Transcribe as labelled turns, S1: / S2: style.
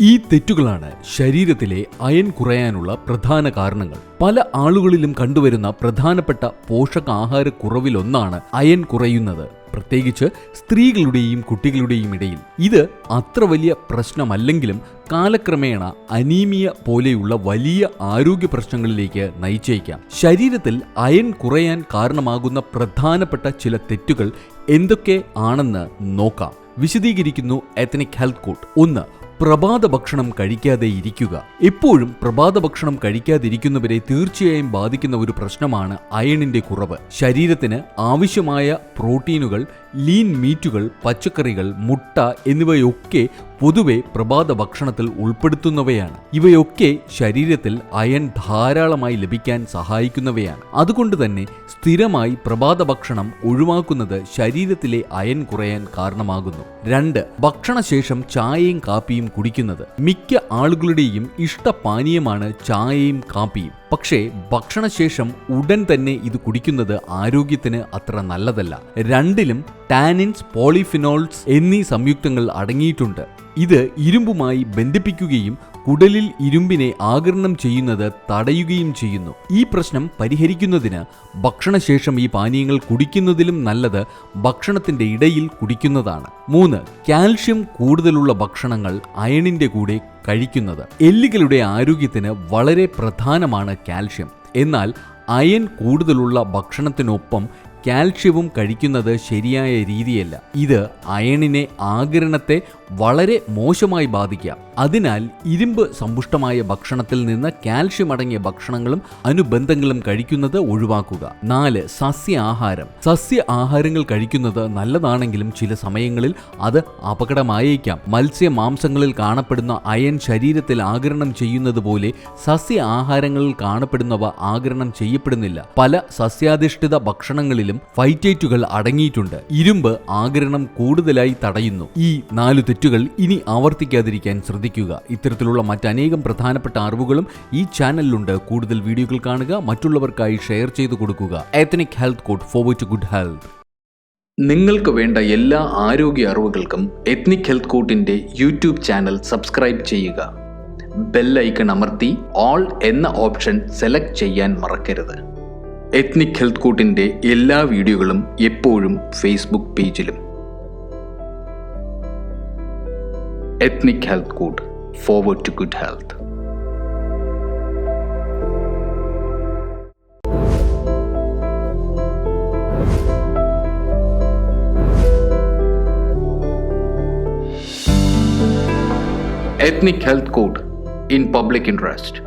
S1: ഈ തെറ്റുകളാണ് ശരീരത്തിലെ അയൺ കുറയാനുള്ള പ്രധാന കാരണങ്ങൾ. പല ആളുകളിലും കണ്ടുവരുന്ന പ്രധാനപ്പെട്ട പോഷകാഹാര കുറവിലൊന്നാണ് അയൺ കുറയുന്നത്. പ്രത്യേകിച്ച് സ്ത്രീകളുടെയും കുട്ടികളുടെയും ഇടയിൽ. ഇത് അത്ര വലിയ പ്രശ്നമല്ലെങ്കിലും കാലക്രമേണ അനീമിയ പോലെയുള്ള വലിയ ആരോഗ്യ പ്രശ്നങ്ങളിലേക്ക് നയിച്ചേക്കാം. ശരീരത്തിൽ അയൺ കുറയാൻ കാരണമാകുന്ന പ്രധാനപ്പെട്ട ചില തെറ്റുകൾ എന്തൊക്കെ ആണെന്ന് നോക്കാം. വിശദീകരിക്കുന്നു എത്തനിക് ഹെൽത്ത് കോട്ട് ഒന്ന് പ്രഭാത ഭക്ഷണം കഴിക്കാതെ ഇരിക്കുക. എപ്പോഴും പ്രഭാത ഭക്ഷണം കഴിക്കാതിരിക്കുന്നവരെ തീർച്ചയായും ബാധിക്കുന്ന ഒരു പ്രശ്നമാണ് അയണിന്റെ കുറവ്. ശരീരത്തിന് ആവശ്യമായ പ്രോട്ടീനുകൾ ലീൻ മീറ്റുകൾ പച്ചക്കറികൾ മുട്ട എന്നിവയൊക്കെ പൊതുവെ പ്രഭാത ഭക്ഷണത്തിൽ ഉൾപ്പെടുത്തുന്നവയാണ്. ഇവയൊക്കെ ശരീരത്തിൽ അയൺ ധാരാളമായി ലഭിക്കാൻ സഹായിക്കുന്നവയാണ്. അതുകൊണ്ട് തന്നെ സ്ഥിരമായി പ്രഭാത ഭക്ഷണം ഒഴിവാക്കുന്നത് ശരീരത്തിലെ അയൺ കുറയാൻ കാരണമാകുന്നു. രണ്ട് ഭക്ഷണശേഷം ചായയും കാപ്പിയും കുടിക്കുന്നത് മിക്ക ആളുകളുടെയും ഇഷ്ടപാനീയമാണ് ചായയും കാപ്പിയും. പക്ഷേ ഭക്ഷണശേഷം ഉടൻ തന്നെ ഇത് കുടിക്കുന്നത് ആരോഗ്യത്തിന് അത്ര നല്ലതല്ല. രണ്ടിലും ടാനിൻസ് പോളിഫിനോൾസ് എന്നീ സംയുക്തങ്ങൾ അടങ്ങിയിട്ടുണ്ട്. ഇത് ഇരുമ്പുമായി ബന്ധിപ്പിക്കുകയും കുടലിൽ ഇരുമ്പിനെ ആകിരണം ചെയ്യുന്നത് തടയുകയും ചെയ്യുന്നു. ഈ പ്രശ്നം പരിഹരിക്കുന്നതിന് ഭക്ഷണശേഷം ഈ പാനീയങ്ങൾ കുടിക്കുന്നതിലും നല്ലത് ഭക്ഷണത്തിന്റെ ഇടയിൽ കുടിക്കുന്നതാണ്. മൂന്ന് കാൽഷ്യം കൂടുതലുള്ള ഭക്ഷണങ്ങൾ അയണിന്റെ കൂടെ കഴിക്കുന്നത്. എല്ലുകളുടെ ആരോഗ്യത്തിന് വളരെ പ്രധാനമാണ് കാൽഷ്യം. എന്നാൽ അയൺ കൂടുതലുള്ള ഭക്ഷണത്തിനൊപ്പം കാൽഷ്യവും കഴിക്കുന്നത് ശരിയായ രീതിയല്ല. ഇത് അയണിനെ ആകിരണത്തെ വളരെ മോശമായി ബാധിക്കാം അതിനാൽ ഇരുമ്പ് സമ്പുഷ്ടമായ ഭക്ഷണത്തിൽ നിന്ന് കാൽഷ്യം അടങ്ങിയ ഭക്ഷണങ്ങളും അനുബന്ധങ്ങളും കഴിക്കുന്നത് ഒഴിവാക്കുക. നാല് സസ്യ ആഹാരം. സസ്യ ആഹാരങ്ങൾ കഴിക്കുന്നത് നല്ലതാണെങ്കിലും ചില സമയങ്ങളിൽ അത് അപകടമായേക്കാം. മത്സ്യ മാംസങ്ങളിൽ കാണപ്പെടുന്ന അയൺ ശരീരത്തിൽ ആകിരണം ചെയ്യുന്നത് പോലെ സസ്യ ആഹാരങ്ങളിൽ കാണപ്പെടുന്നവ ആകിരണം ചെയ്യപ്പെടുന്നില്ല. പല സസ്യാധിഷ്ഠിത ഭക്ഷണങ്ങളിലും ഫൈറ്റേറ്റുകൾ അടങ്ങിയിട്ടുണ്ട്. ഇരുമ്പ് ആകിരണം കൂടുതലായി തടയുന്നു. ഈ നാലു തെറ്റുകൾ ഇനി ആവർത്തിക്കാതിരിക്കാൻ ശ്രദ്ധിക്കുക. ഇത്തരത്തിലുള്ള മറ്റനേകം പ്രധാനപ്പെട്ട അറിവുകളും ഈ ചാനലിലുണ്ട്. കൂടുതൽ വീഡിയോകൾ കാണുക മറ്റുള്ളവർക്കായി ഷെയർ ചെയ്തു കൊടുക്കുക. Ethnic health code forward to good health നിങ്ങൾക്ക് വേണ്ട എല്ലാ ആരോഗ്യ അറിവുകൾക്കും എത്നിക് ഹെൽത്ത് കോട്ടിന്റെ യൂട്യൂബ് ചാനൽ സബ്സ്ക്രൈബ് ചെയ്യുക. ബെല്ലൈക്കൺ അമർത്തി ഓൾ എന്ന ഓപ്ഷൻ സെലക്ട് ചെയ്യാൻ മറക്കരുത്. എത്നിക് ഹെൽത്ത് കൂട്ടിന്റെ എല്ലാ വീഡിയോകളും എപ്പോഴും ഫേസ്ബുക്ക് പേജിലും. Ethnic health code forward to good health Ethnic Health Code in Public Interest.